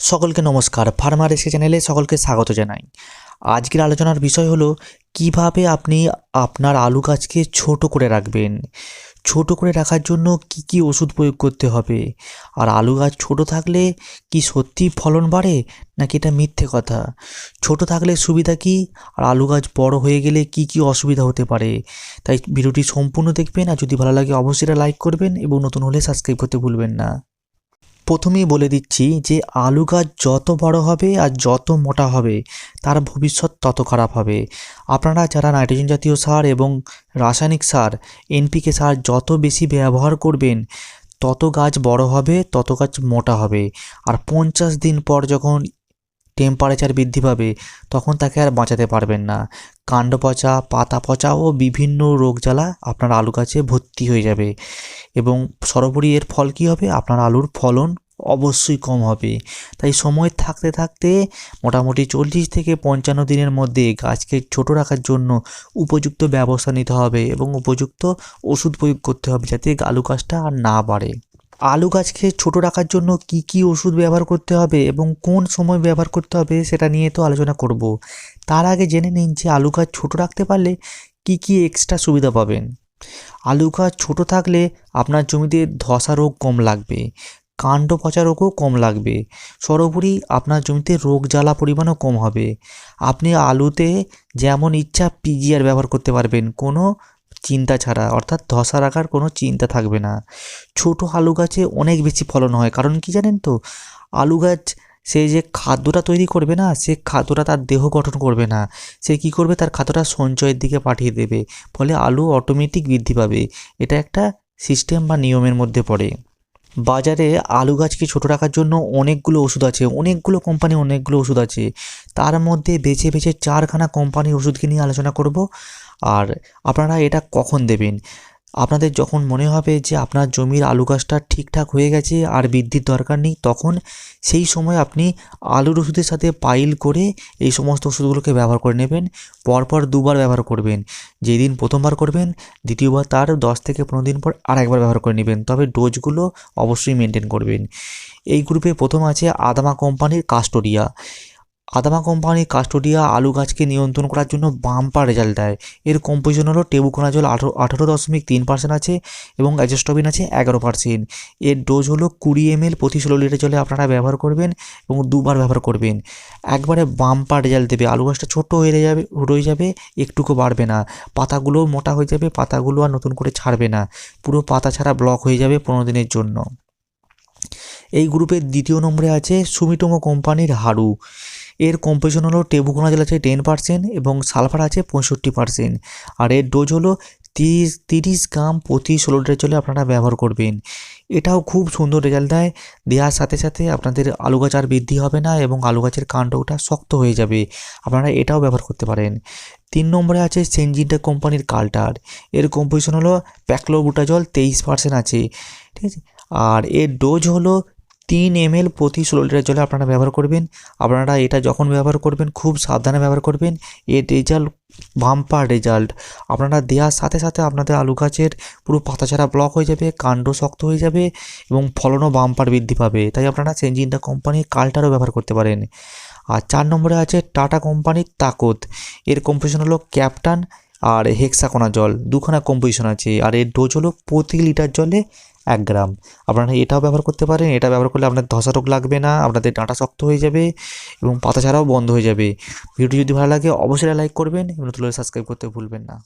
সকলকে নমস্কার। ফার্মার এসে চ্যানেলে সকলকে স্বাগত জানাই। আজকের আলোচনার বিষয় হলো, কীভাবে আপনি আপনার আলু গাছকে ছোট করে রাখবেন? ছোট করে রাখার জন্য কি কি ওষুধ প্রয়োগ করতে হবে? আর আলু গাছ ছোট থাকলে কি সত্যি ফলন বাড়ে, নাকি এটা মিথ্যে কথা? ছোট থাকলে সুবিধা কি? আর আলু গাছ বড় হয়ে গেলে কি কি অসুবিধা হতে পারে? তাই ভিডিওটি সম্পূর্ণ দেখবেন, আর যদি ভালো লাগে অবশ্যই লাইক করবেন এবং নতুন হলে সাবস্ক্রাইব করতে ভুলবেন না। প্রথমেই বলে দিচ্ছি যে আলু গাছ যত বড় হবে আর যত মোটা হবে, তার ভবিষ্যৎ তত খারাপ হবে। আপনারা যারা নাইট্রোজেন জাতীয় সার এবং রাসায়নিক সার এনপিকে সার যত বেশি ব্যবহার করবেন, তত গাছ বড় হবে, তত গাছ মোটা হবে। আর পঞ্চাশ দিন পর যখন টেম্পারেচার বৃদ্ধি পাবে, তখন তাকে আর বাঁচাতে পারবেন না। কাণ্ড পচা, পাতা পচা ও বিভিন্ন রোগ জ্বালা আপনার আলু গাছে ভর্তি হয়ে যাবে। এবং সর্বোপরি এর ফল কী হবে? আপনার আলুর ফলন অবশ্যই কম হবে। তাই সময় থাকতে থাকতে মোটামুটি চল্লিশ থেকে পঞ্চান্ন দিনের মধ্যে গাছকে ছোট রাখার জন্য উপযুক্ত ব্যবস্থা নিতে হবে এবং উপযুক্ত ওষুধ প্রয়োগ করতে হবে যাতে আলু গাছটা আর না বাড়ে। আলু গাছকে ছোট রাখার জন্য কি কি ওষুধ ব্যবহার করতে হবে এবং কোন সময় ব্যবহার করতে হবে সেটা নিয়ে তো আলোচনা করব। তার আগে জেনে নিন যে আলু গাছ ছোট রাখতে পারলে কি কি এক্সট্রা সুবিধা পাবেন। আলু গাছ ছোটো থাকলে আপনার জমিতে ধসা রোগ কম লাগবে, কাণ্ড পচা রোগও কম লাগবে, সর্বোপরি আপনার জমিতে রোগ জ্বালা পরিমাণও কম হবে। আপনি আলুতে যেমন ইচ্ছা পিজিআর ব্যবহার করতে পারবেন, কোনো চিন্তা ছাড়া, অর্থাৎ ধসা রাখার কোনো চিন্তা থাকবে না। ছোট আলু গাছে অনেক বেশি ফলন হয়, কারণ কি জানেন তো? আলু গাছ, সে যে খাদ্যটা তৈরি করবে না, সে খাদ্যটা তার দেহ গঠন করবে না। সে কি করবে? তার খাদ্যটা সঞ্চয়ের দিকে পাঠিয়ে দেবে। ফলে আলু অটোমেটিক বৃদ্ধি পাবে। এটা একটা সিস্টেম বা নিয়মের মধ্যে পড়ে। বাজারে আলু গাছকে ছোট রাখার জন্য অনেকগুলো ওষুধ আছে? অনেকগুলো কোম্পানি অনেকগুলো ওষুধ আছে। তার মধ্যে বেছে বেছে চারখানা কোম্পানির ওষুধকে নিয়ে আলোচনা করব? আর আপনারা এটা কখন দেবেন? আপনাদের যখন মনে হবে যে আপনার জমির আলু গাছটা ঠিকঠাক হয়ে গেছে আর বৃদ্ধির দরকার নেই, তখন সেই সময় আপনি আলুর ওষুধের সাথে পাইল করে এই সমস্ত ওষুধগুলোকে ব্যবহার করে নেবেন। পরপর দুবার ব্যবহার করবেন। যেদিন প্রথমবার করবেন, দ্বিতীয়বার তার দশ থেকে পনেরো দিন পর আর একবার ব্যবহার করে নেবেন। তবে ডোজগুলো অবশ্যই মেনটেন করবেন। এই গ্রুপে প্রথম আছে আদামা কোম্পানির কাস্টোরিয়া। আদামা কোম্পানির কাস্টোডিয়া আলু গাছকে নিয়ন্ত্রণ করার জন্য বাম্পার রেজাল্ট দেয়। এর কম্পোজিশন হলো টেবুকোনাজল আঠারো আঠারো দশমিক তিন পার্সেন্ট আছে এবং অ্যাজেস্টবিন আছে এগারো পার্সেন্ট এর ডোজ হলো কুড়ি এম এল প্রতি ষোলো লিটার জলে আপনারা ব্যবহার করবেন এবং দুবার ব্যবহার করবেন। একবারে বাম্পার রেজাল্ট দেবে। আলু গাছটা ছোট্ট হয়ে যাবে, রয়ে যাবে, একটুকু বাড়বে না। পাতাগুলো মোটা হয়ে যাবে, পাতাগুলো আর নতুন করে ছাড়বে না। পুরো পাতা ছাড়া ব্লক হয়ে যাবে পনেরো দিনের জন্য। এই গ্রুপের দ্বিতীয় নম্বরে আছে সুমিটোমো কোম্পানির হাড়ু। এর কম্পোজিশন হলো টেবুকোনাজল আছে টেন পার্সেন্ট এবং সালফার আছে পঁয়ষট্টি পার্সেন্ট আর এর ডোজ হলো তিরিশ তিরিশ গ্রাম প্রতি ষোলো লিটার জলে আপনারা ব্যবহার করবেন। এটাও খুব সুন্দর রেজাল্ট দেয়। দেওয়ার সাথে সাথে আপনাদের আলু গাছ আর বৃদ্ধি হবে না এবং আলু গাছের কাণ্ডটা শক্ত হয়ে যাবে। আপনারা এটাও ব্যবহার করতে পারেন। তিন নম্বরে আছে সেনজিনটা কোম্পানির কাল্টার। এর কম্পোজিশন হলো প্যাকলো প্যাকলোবুটাজল তেইশ পার্সেন্ট আছে। ঠিক আছে? আর এর ডোজ হলো তিন এম এল প্রতি ষোলো লিটার জলে আপনারা ব্যবহার করবেন। আপনারা এটা যখন ব্যবহার করবেন, খুব সাবধানে ব্যবহার করবেন। এর রেজাল্ট, বাম্পার রেজাল্ট। আপনারা দেওয়ার সাথে সাথে আপনাদের আলু গাছের পুরো পাতাছাড়া ব্লক হয়ে যাবে, কাণ্ড শক্ত হয়ে যাবে এবং ফলনও বাম্পার বৃদ্ধি পাবে। তাই আপনারা সেঞ্জিনটা কোম্পানির কালটারও ব্যবহার করতে পারেন। আর চার নম্বরে আছে টাটা কোম্পানির তাকত এর কম্পোজিশন হলো ক্যাপ্টান আর হেক্সাকোনা জল দুখানা কম্পোজিশন আছে। আর এর ডোজ হলো প্রতি লিটার জলে এক গ্রাম। আপনারা এটাও ব্যবহার করতে পারেন, এটা ব্যবহার করলে আপনার ধসা রোগ লাগবে না, আপনাদের ডাঁটা শক্ত হয়ে যাবে এবং পাতা ছাড়াও বন্ধ হয়ে যাবে। ভিডিও যদি ভালো লাগে, অবশ্যই লাইক করবেন এবং তুলে সাবস্ক্রাইব করতে ভুলবেন না।